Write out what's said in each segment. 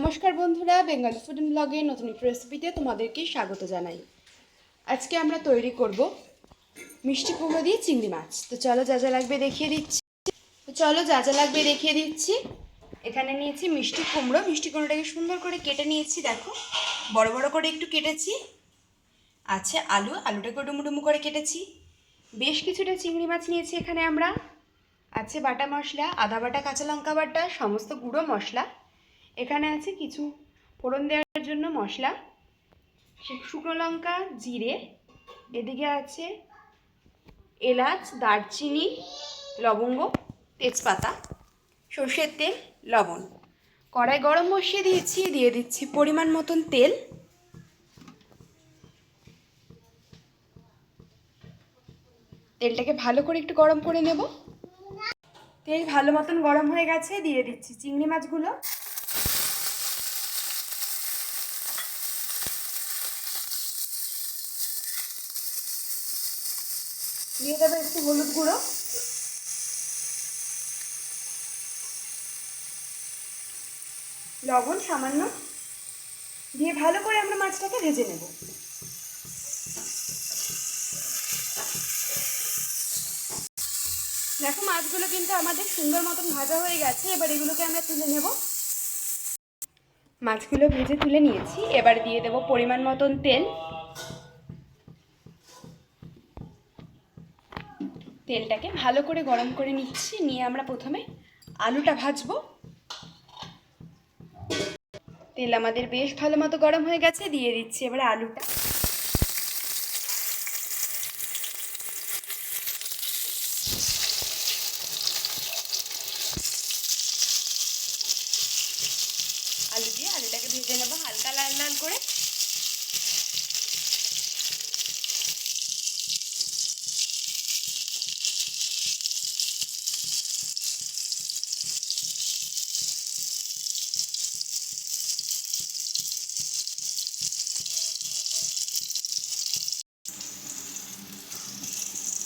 নমস্কার বন্ধুরা, বেঙ্গল ফুড ব্লগে নতুন রেসিপিতে তোমাদেরকে স্বাগত জানাই। আজকে আমরা তৈরি করব মিষ্টি কুমড়ো দিয়ে চিংড়ি মাছ। তো চলো যা যা লাগবে দেখিয়ে দিচ্ছি। তো চলো যা যা লাগবে দেখিয়ে দিচ্ছি। এখানে নিয়েছি মিষ্টি কুমড়ো। মিষ্টি কুমড়োটাকে সুন্দর করে কেটে নিয়েছি, দেখো। বড় বড় করে একটু কেটেছি। আছে আলু, আলুটাকে ডুমু ডুমু করে কেটেছি। বেশ কিছুটা চিংড়ি মাছ নিয়েছি এখানে আমরা। আছে বাটা মশলা, আদা বাটা, কাঁচা লঙ্কা বাটা, সমস্ত গুঁড়ো মশলা। এখানে আছে কিছু ফোড়ন দেওয়ার জন্য মশলা শুকনো লঙ্কা, জিরে, এদিকে আছে এলাচ, দারচিনি, লবঙ্গ, তেজপাতা, সর্ষের তেল, লবণ। কড়াই গরম বসিয়ে দিয়েছি, দিয়ে দিচ্ছি পরিমাণ মতন তেল। তেলটাকে ভালো করে একটু গরম করে নেব। তেল ভালো মতন গরম হয়ে গেছে, দিয়ে দিচ্ছি চিংড়ি মাছগুলো। দিয়ে দেবো একটু হলুদ গুঁড়ো। লবণ সামান্য। দিয়ে ভালো করে আমরা মাছটাকে ভেজে নেব। দেখো মাছগুলো কিন্তু আমাদের সুন্দর মতন ভাজা হয়ে গেছে, এবার এগুলোকে আমরা তুলে নেব। মাছগুলো ভেজে তুলে নিয়েছি, এবার দিয়ে দেব পরিমাণ মতন তেল। তেলটাকে ভালো করে গরম করে নিচ্ছি। নিয়ে আমরা প্রথমে আলুটা ভাজবো। তেল আমাদের বেশ ভালো মতো গরম হয়ে গেছে, দিয়ে দিচ্ছি এবারে আলুটা। আলু দিয়ে আলুটাকে ভেজে নেব হালকা লাল লাল করে।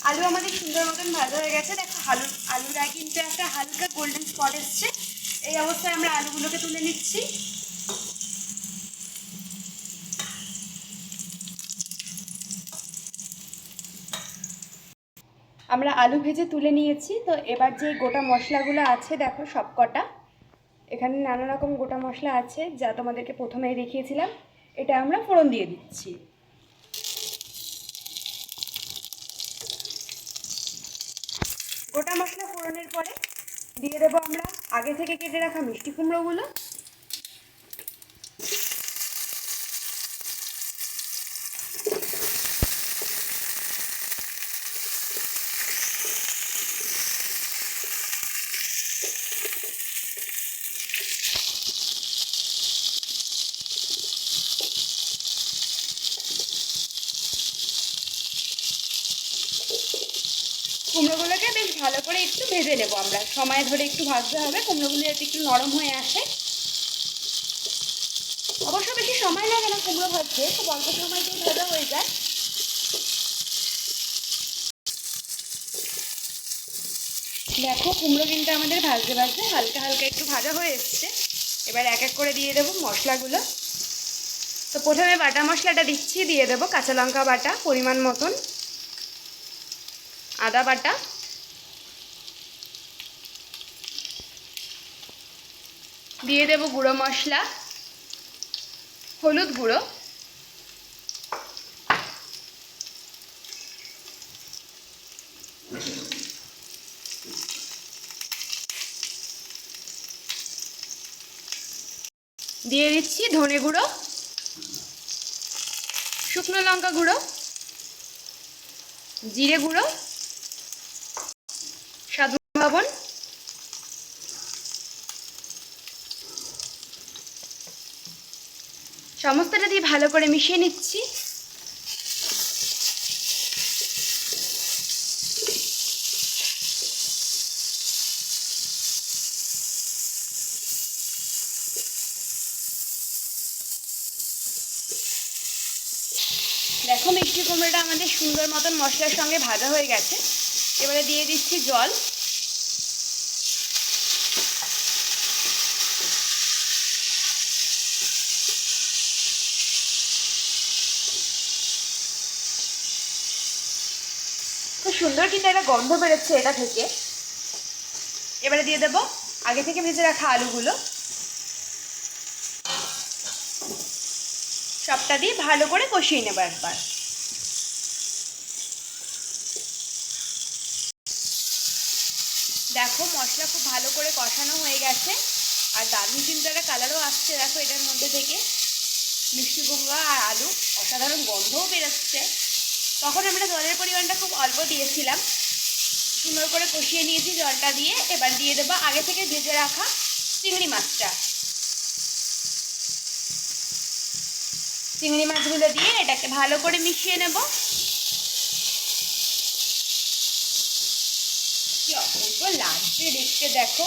আলু আমাদের সুন্দর মতন ভাজা হয়ে গেছে। দেখো আলু আলুরা কিন্তু একটা হালকা গোল্ডেন স্পট এসছে। এই অবস্থায় আমরা আলুগুলোকে তুলে নিচ্ছি। আমরা আলু ভেজে তুলে নিয়েছি। তো এবার যে গোটা মশলাগুলো আছে, দেখো সব কটা এখানে নানা রকম গোটা মশলা আছে, যা তোমাদেরকে প্রথমেই দেখিয়েছিলাম। এটা আমরা ফোড়ন দিয়ে দিচ্ছি। গোটা মশলা ফোড়নের পরে দিয়ে দেবো আমরা আগে থেকে কেটে রাখা মিষ্টি কুমড়োগুলো। কুমড়োগুলোকে বেশ ভালো করে একটু ভেজে নেব আমরা। সময় ধরে একটু ভাজতে হবে, কুমড়োগুলো যাতে একটু নরম হয়ে আসে। অবশ্য বেশি সময় লাগে না কুমড়ো ভাজতে, খুব অল্প সময়তেই ভাজা হয়ে যায়। দেখো, কুমড়ো কিন্তু আমাদের ভাজতে ভাজতে হালকা হালকা একটু ভাজা হয়ে এসছে। এবার এক এক করে দিয়ে দেবো মশলাগুলো। তো প্রথমে বাটা মশলাটা দিচ্ছি, দিয়ে দেবো কাঁচা লঙ্কা বাটা পরিমাণ মতন। আদা বাটা। দিয়ে দেব গুঁড়ো মশলা, হলুদ গুঁড়ো। দিয়ে দিচ্ছি ধনে গুঁড়ো, শুকনো লঙ্কা গুঁড়ো, জিরে গুঁড়ো লবণ। সমস্তটা দিয়ে ভালো করে মিশিয়ে নিচ্ছি। দেখো মিষ্টি কুমড়োটা আমাদের সুন্দর মতন মশলার সঙ্গে ভাজা হয়ে গেছে। এবারে দিয়ে দিচ্ছি জল। সুন্দর কিন্তু একটা গন্ধ বেরোচ্ছে এটা থেকে। এবারে দিয়ে দেবো। আগে থেকে ভেজে রাখা আলুগুলো। সবটা দিয়ে ভালো করে কষিয়ে নেব একবার। দেখো মশলা খুব ভালো করে কষানো হয়ে গেছে। আর দারুণ কিন্তু একটা কালারও আসছে দেখো এটার মধ্যে থেকে। মিষ্টি কুমড়া আর আলু অসাধারণ গন্ধও বেরোচ্ছে। তখন আমরা জলের পরিমাণটা খুব অল্প দিয়েছিলাম। সুন্দর করে কষিয়ে নিয়েছি জলটা দিয়ে। এবার দিয়ে দেবো আগে থেকে ভেজে রাখা চিংড়ি মাছটা। চিংড়ি মাছগুলো দিয়ে এটাকে ভালো করে মিশিয়ে নেব। কি লাগছে দেখতে, দেখো।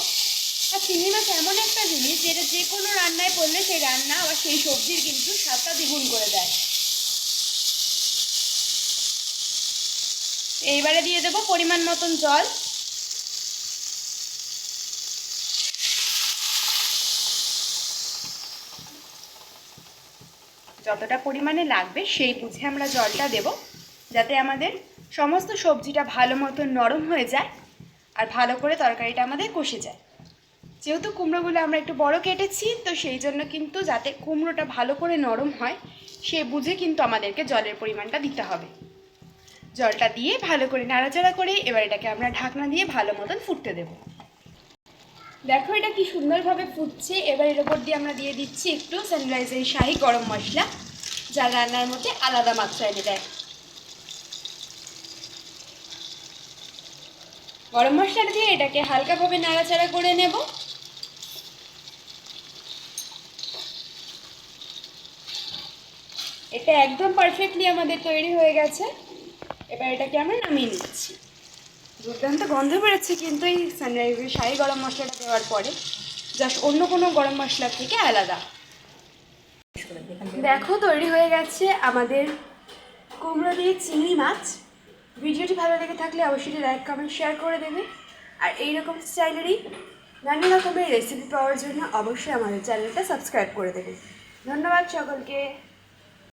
আর চিংড়ি মাছ এমন একটা জিনিস যেটা যে কোনো রান্নায় পড়লে সেই রান্না আবার সেই সবজির কিন্তু স্বাদটা দ্বিগুণ করে দেয়। এইবারে দিয়ে দেবো পরিমাণ মতন জল। যতটা পরিমাণে লাগবে সেই বুঝে আমরা জলটা দেব, যাতে আমাদের সমস্ত সবজিটা ভালো মতো নরম হয়ে যায় আর ভালো করে তরকারিটা আমাদের কষে যায়। যেহেতু কুমড়োগুলো আমরা একটু বড় কেটেছি, তো সেই জন্য কিন্তু যাতে কুমড়োটা ভালো করে নরম হয়, সে বুঝে কিন্তু আমাদেরকে জলের পরিমাণটা দিতে হবে। জলটা দিয়ে ভালো করে নাড়াচাড়া করে এবার এটাকে আমরা ঢাকনা দিয়ে ভালো মতন ফুটতে দেব। দেখো এটা কি সুন্দরভাবে ফুটছে। এবার এর ওপর দিয়ে আমরা দিয়ে দিচ্ছি একটু সানরাইজের শাহি গরম মশলা, যা রান্নার মধ্যে আলাদা মাত্রা এনে দেয় গরম মশলাটা দিয়ে এটাকে হালকাভাবে নাড়াচাড়া করে নেব। এটা একদম পারফেক্টলি আমাদের তৈরি হয়ে গেছে। এবার এটাকে আমরা নামিয়ে নিচ্ছি। দুর্দান্ত গন্ধ বেরোচ্ছে কিন্তু এই সানরাইজের শাহি গরম মশলাটা দেওয়ার পরে। জাস্ট অন্য কোনো গরম মশলার থেকে আলাদা। দেখো, তৈরি হয়ে গেছে আমাদের কুমড়ো দিয়ে চিংড়ি মাছ। ভিডিওটি ভালো লেগে থাকলে অবশ্যই লাইক কমেন্ট শেয়ার করে দেবে। আর এইরকম স্টাইলেরই নানা রকমের রেসিপি পাওয়ার জন্য অবশ্যই আমাদের চ্যানেলটা সাবস্ক্রাইব করে দেবে। ধন্যবাদ সকলকে।